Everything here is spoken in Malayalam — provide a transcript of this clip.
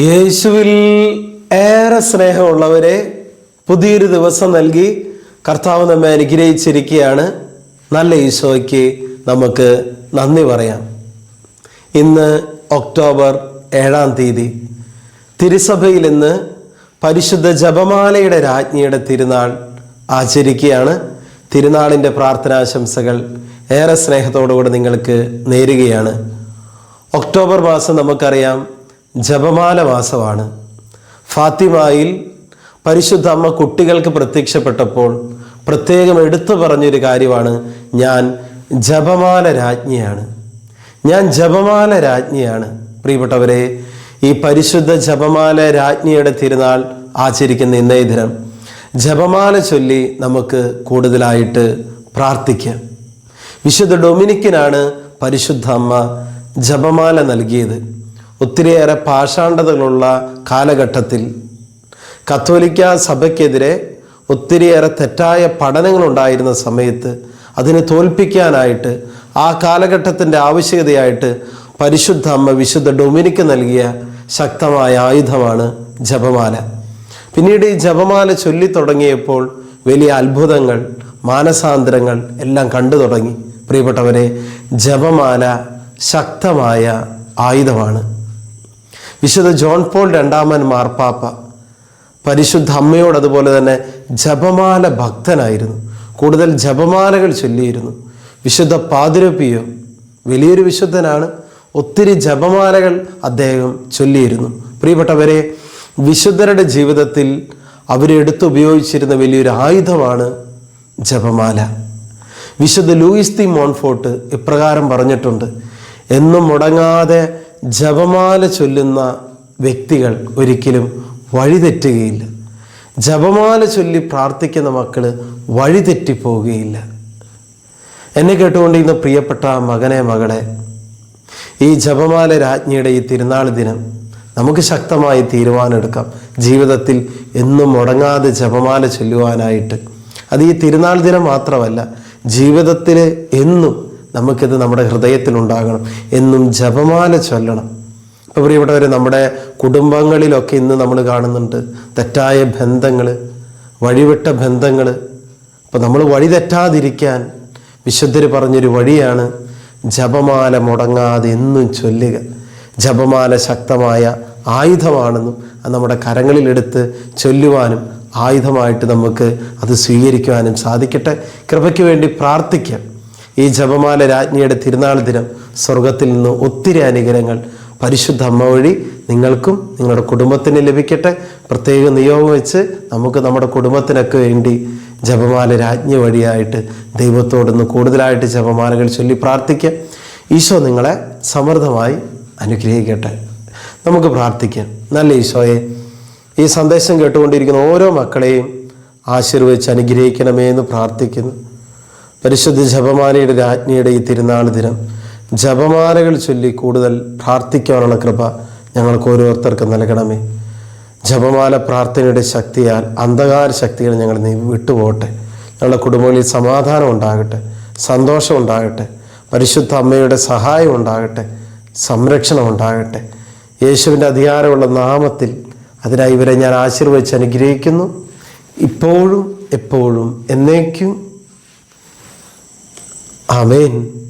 യേശുവിൽ ഏറെ സ്നേഹമുള്ളവരെ പുതിയൊരു ദിവസം നൽകി കർത്താവ് നമ്മെ അനുഗ്രഹിച്ചിരിക്കുകയാണ്. നല്ല ഈശോയ്ക്ക് നമുക്ക് നന്ദി പറയാം. ഇന്ന് ഒക്ടോബർ ഏഴാം തീയതി തിരുസഭയിൽ ഇന്ന് പരിശുദ്ധ ജപമാലയുടെ രാജ്ഞിയുടെ തിരുനാൾ ആചരിക്കുകയാണ്. തിരുനാളിന്റെ പ്രാർത്ഥനാശംസകൾ ഏറെ സ്നേഹത്തോടുകൂടി നിങ്ങൾക്ക് നേരുകയാണ്. ഒക്ടോബർ മാസം നമുക്കറിയാം ജപമാല മാസമാണ്. ഫാത്തിമായിൽ പരിശുദ്ധ അമ്മ കുട്ടികൾക്ക് പ്രത്യക്ഷപ്പെട്ടപ്പോൾ പ്രത്യേകം എടുത്തു പറഞ്ഞൊരു കാര്യമാണ്. ഞാൻ ജപമാല രാജ്ഞിയാണ്. ഞാൻ ജപമാല രാജ്ഞിയാണ്. പ്രിയപ്പെട്ടവരെ ഈ പരിശുദ്ധ ജപമാല രാജ്ഞിയുടെ തിരുനാൾ ആചരിക്കുന്ന ഇന്നേ ദിനം ജപമാല ചൊല്ലി നമുക്ക് കൂടുതലായിട്ട് പ്രാർത്ഥിക്കാം. വിശുദ്ധ ഡൊമിനിക്കിനാണ് പരിശുദ്ധ അമ്മ ജപമാല നൽകിയത്. ഒത്തിരിയേറെ പാഷാണ്ഡതകളുള്ള കാലഘട്ടത്തിൽ കത്തോലിക്ക സഭയ്ക്കെതിരെ ഒത്തിരിയേറെ തെറ്റായ പഠനങ്ങളുണ്ടായിരുന്ന സമയത്ത് അതിനെ തോൽപ്പിക്കാനായിട്ട് ആ കാലഘട്ടത്തിന്റെ ആവശ്യകതയായിട്ട് പരിശുദ്ധ അമ്മ വിശുദ്ധ ഡൊമിനിക്ക് നൽകിയ ശക്തമായ ആയുധമാണ് ജപമാല. പിന്നീട് ഈ ജപമാല ചൊല്ലി തുടങ്ങിയപ്പോൾ വലിയ അത്ഭുതങ്ങൾ മാനസാന്തരങ്ങൾ എല്ലാം കണ്ടു തുടങ്ങി. പ്രിയപ്പെട്ടവരെ ജപമാല ശക്തമായ ആയുധമാണ്. വിശുദ്ധ ജോൺ പോൾ രണ്ടാമൻ മാർപ്പാപ്പ. പരിശുദ്ധ അമ്മയോട് അതുപോലെ തന്നെ ജപമാല ഭക്തനായിരുന്നു. കൂടുതൽ ജപമാലകൾ ചൊല്ലിയിരുന്നു. വിശുദ്ധ പാതിരപ്പിയോ വലിയൊരു വിശുദ്ധനാണ്. ഒത്തിരി ജപമാലകൾ അദ്ദേഹം ചൊല്ലിയിരുന്നു. പ്രിയപ്പെട്ടവരെ വിശുദ്ധരുടെ ജീവിതത്തിൽ അവരെടുത്ത് ഉപയോഗിച്ചിരുന്ന വലിയൊരു ആയുധമാണ് ജപമാല. വിശുദ്ധ ലൂയിസ് തി മോൺഫോർട്ട് ഇപ്രകാരം പറഞ്ഞിട്ടുണ്ട് എന്നും മുടങ്ങാതെ ജപമാല ചൊല്ലുന്ന വ്യക്തികൾ ഒരിക്കലും വഴിതെറ്റുകയില്ല. ജപമാല ചൊല്ലി പ്രാർത്ഥിക്കുന്ന മക്കൾ വഴിതെറ്റിപ്പോവുകയില്ല. എന്നെ കേട്ടുകൊണ്ടിരുന്ന പ്രിയപ്പെട്ട മകനെ മകളെ ഈ ജപമാല രാജ്ഞിയുടെ ഈ തിരുനാൾ ദിനം നമുക്ക് ശക്തമായി തീരുമാനമെടുക്കാം. ജീവിതത്തിൽ എന്നും മുടങ്ങാതെ ജപമാല ചൊല്ലുവാനായിട്ട്. അത് ഈ തിരുനാൾ ദിനം മാത്രമല്ല ജീവിതത്തിൽ എന്നും നമുക്കിത് നമ്മുടെ ഹൃദയത്തിലുണ്ടാകണം എന്നും ജപമാല ചൊല്ലണം. ഇപ്പോൾ പ്രിയപ്പെട്ടവരെ നമ്മുടെ കുടുംബങ്ങളിലൊക്കെ ഇന്ന് നമ്മൾ കാണുന്നുണ്ട് തെറ്റായ ബന്ധങ്ങൾ വഴിവിട്ട ബന്ധങ്ങൾ അപ്പോൾ നമ്മൾ വഴി തെറ്റാതിരിക്കാൻ വിശുദ്ധർ പറഞ്ഞൊരു വഴിയാണ് ജപമാല മുടങ്ങാതെ എന്നും ചൊല്ലുക. ജപമാല ശക്തമായ ആയുധമാണെന്നും അത് നമ്മുടെ കരങ്ങളിലെടുത്ത് ചൊല്ലുവാനും ആയുധമായിട്ട് നമുക്ക് അത് സ്വീകരിക്കുവാനും സാധിക്കട്ടെ. കൃപയ്ക്ക് വേണ്ടി പ്രാർത്ഥിക്കാം. ഈ ജപമാല രാജ്ഞിയുടെ തിരുനാൾ ദിനം സ്വർഗത്തിൽ നിന്ന് ഒത്തിരി അനുഗ്രഹങ്ങൾ പരിശുദ്ധ അമ്മ വഴി നിങ്ങൾക്കും നിങ്ങളുടെ കുടുംബത്തിന് ലഭിക്കട്ടെ. പ്രത്യേക നിയോഗം വെച്ച് നമുക്ക് നമ്മുടെ കുടുംബത്തിനൊക്കെ വേണ്ടി ജപമാല രാജ്ഞി വഴിയായിട്ട് ദൈവത്തോടൊന്ന് കൂടുതലായിട്ട് ജപമാലകൾ ചൊല്ലി പ്രാർത്ഥിക്കാം. ഈശോ നിങ്ങളെ സമൃദ്ധമായി അനുഗ്രഹിക്കട്ടെ. നമുക്ക് പ്രാർത്ഥിക്കാം. നല്ല ഈശോയെ ഈ സന്ദേശം കേട്ടുകൊണ്ടിരിക്കുന്ന ഓരോ മക്കളെയും ആശീർവദിച്ച് അനുഗ്രഹിക്കണമേ എന്ന് പ്രാർത്ഥിക്കുന്നു. പരിശുദ്ധ ജപമാലയുടെ രാജ്ഞിയുടെ ഈ തിരുനാൾ ദിനം ജപമാലകൾ ചൊല്ലി കൂടുതൽ പ്രാർത്ഥിക്കാനുള്ള കൃപ ഞങ്ങൾക്ക് ഓരോരുത്തർക്കും നൽകണമേ. ജപമാല പ്രാർത്ഥനയുടെ ശക്തിയാൽ അന്ധകാര ശക്തികൾ ഞങ്ങൾ നീ വിട്ടുപോകട്ടെ. ഞങ്ങളുടെ കുടുംബങ്ങളിൽ സമാധാനം ഉണ്ടാകട്ടെ സന്തോഷം ഉണ്ടാകട്ടെ പരിശുദ്ധ അമ്മയുടെ സഹായം ഉണ്ടാകട്ടെ സംരക്ഷണം ഉണ്ടാകട്ടെ. യേശുവിന്റെ അധികാരമുള്ള നാമത്തിൽ അതിനായി ഇവരെ ഞാൻ ആശീർവദിച്ച് അനുഗ്രഹിക്കുന്നു. ഇപ്പോഴും എപ്പോഴും എന്നേക്കും Amen.